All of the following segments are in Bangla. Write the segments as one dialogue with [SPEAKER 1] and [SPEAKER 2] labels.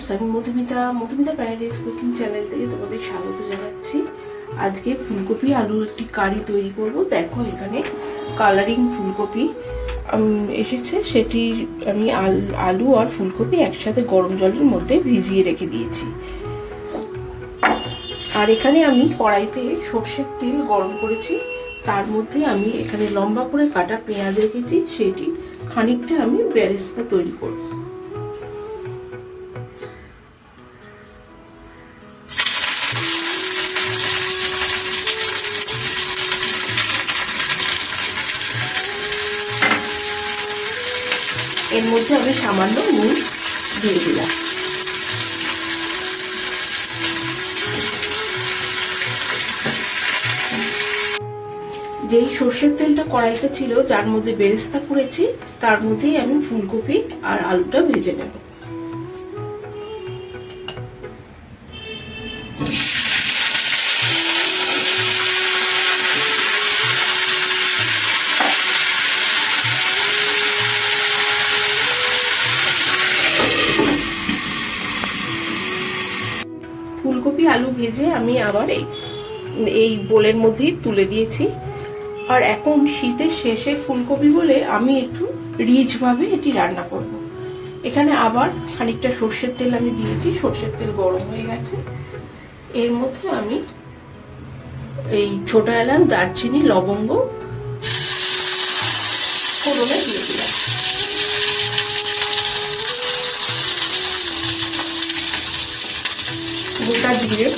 [SPEAKER 1] ভিউয়ার্স আমি Madhumita Madhumita paradise cooking channel থেকে তোমাদের স্বাগত জানাচ্ছি। আজকে ফুলকপি আলুর একটি কারি তৈরি করব। দেখো এখানে কালারিং ফুলকপি এসেছে। সেটি আমি আল- আর ফুলকপি একসাথে গরম জলের মধ্যে ভিজিয়ে রেখে দিয়েছি। আর এখানে আমি কড়াইতে সর্ষের তেল গরম করেছি। তার মধ্যে আমি এখানে লম্বা করে কাটা পেঁয়াজ রেখেছি। সেটি খানিকটা আমি বেরেস্তা তৈরি করব। এর মধ্যে আমি সামান্য নুন দিয়ে দিলাম। যেই সর্ষের তেলটা কড়াইতে ছিল, যার মধ্যে বেরেস্তা করেছি তার মধ্যেই আমি ফুলকপি আর আলুটা ভেজে নেব। ফুলকপি, আলু ভেজে আমি আবার এই এই বোলের মধ্যেই তুলে দিয়েছি। আর এখন শীতের শেষে ফুলকপি বলে আমি একটু রিচভাবে এটি রান্না করব। এখানে আবার খানিকটা সর্ষের তেল আমি দিয়েছি, সর্ষের তেল গরম হয়ে গেছে। এর মধ্যে আমি এই ছোট এলাচ, দারচিনি, লবঙ্গ, ফোড়নে দিয়ে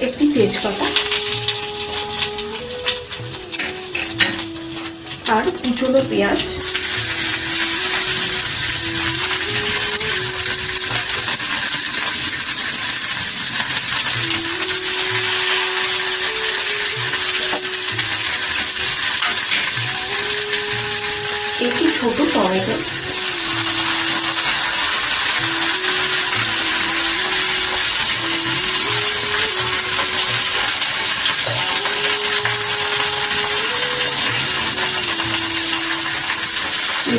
[SPEAKER 1] একটি তেজপাতা আর কুচনো পেঁয়াজ একটি ছোট টমেটো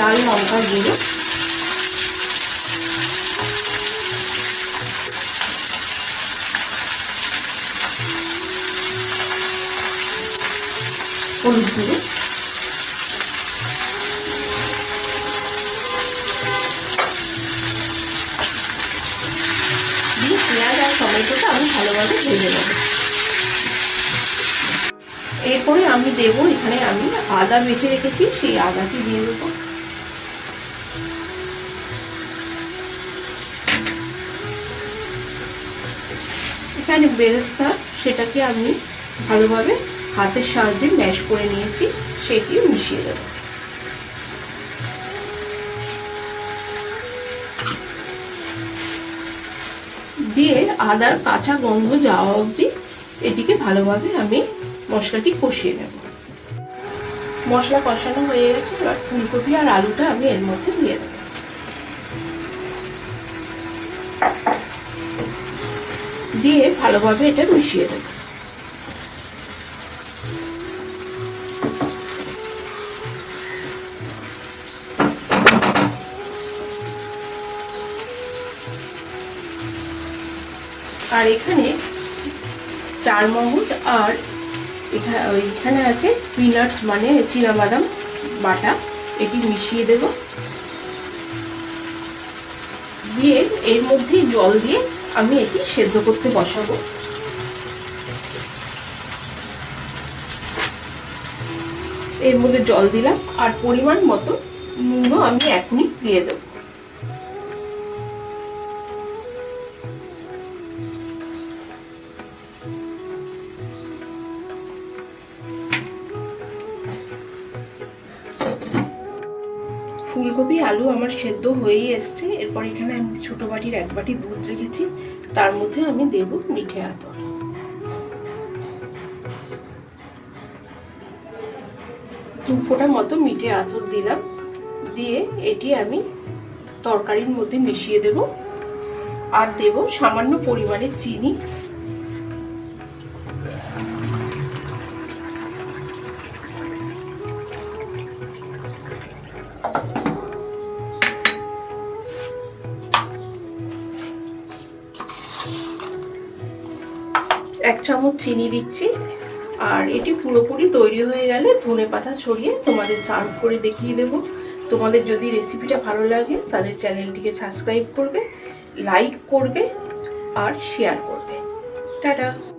[SPEAKER 1] লাল লঙ্কা গুঁড়ো। হলুদ দিয়ে পেঁয়াজ আর টমেটোটা আমি ভালোভাবে এরপরে আমি দেব, এখানে আমি আদা বেটে রেখেছি, সেই আদাটি দিয়ে দেবো। এখানে বেরেস্তা সেটাকে আমি ভালোভাবে হাতের সাহায্যে ম্যাশ করে নিয়েছি, সেটিও মিশিয়ে দেবো। দিয়ে আদার কাঁচা গন্ধ যাওয়া অবধি এটিকে ভালোভাবে আমি মশলাটি কষিয়ে নেব। মশলা কষানো হয়ে গেছে, এবার ফুলকপি আর আলুটা আমি এর মধ্যে দিয়ে দেবো। দিয়ে ভালোভাবে এটা মিশিয়ে দেবো। আর এখানে চার মগজ আর এখানে আছে পিনাটস মানে বাদাম বাটা, এটি মিশিয়ে দেব। দিয়ে এর মধ্যে জল দিয়ে আমি এটি সেদ্ধ করতে বসাবো। এর মধ্যে জল দিলাম, আর পরিমাণ মতো নুনও আমি এক মিনিট দিয়ে দেবো। ফুলকপি আলু আমার সেদ্ধ হয়েই এসছে। এরপর এখানে আমি ছোট বাটির এক বাটি দুধ রেখেছি। তার মধ্যে আমি দেব মিঠে আতর। দু ফোঁটা মতো মিঠে আতর দিলাম। দিয়ে এটি আমি তরকারির মধ্যে মিশিয়ে দেব। আর দেব সামান্য পরিমাণে চিনি। এক চামচ চিনি দিচ্ছি। আর এটি পুরোপুরি তৈরি হয়ে গেলে ধনে পাতা ছড়িয়ে তোমাদের সার্ভ করে দেখিয়ে দেব। তোমাদের যদি রেসিপিটা ভালো লাগে, তাহলে চ্যানেলটিকে সাবস্ক্রাইব করবে, লাইক করবে, আর শেয়ার করবে। টাটা!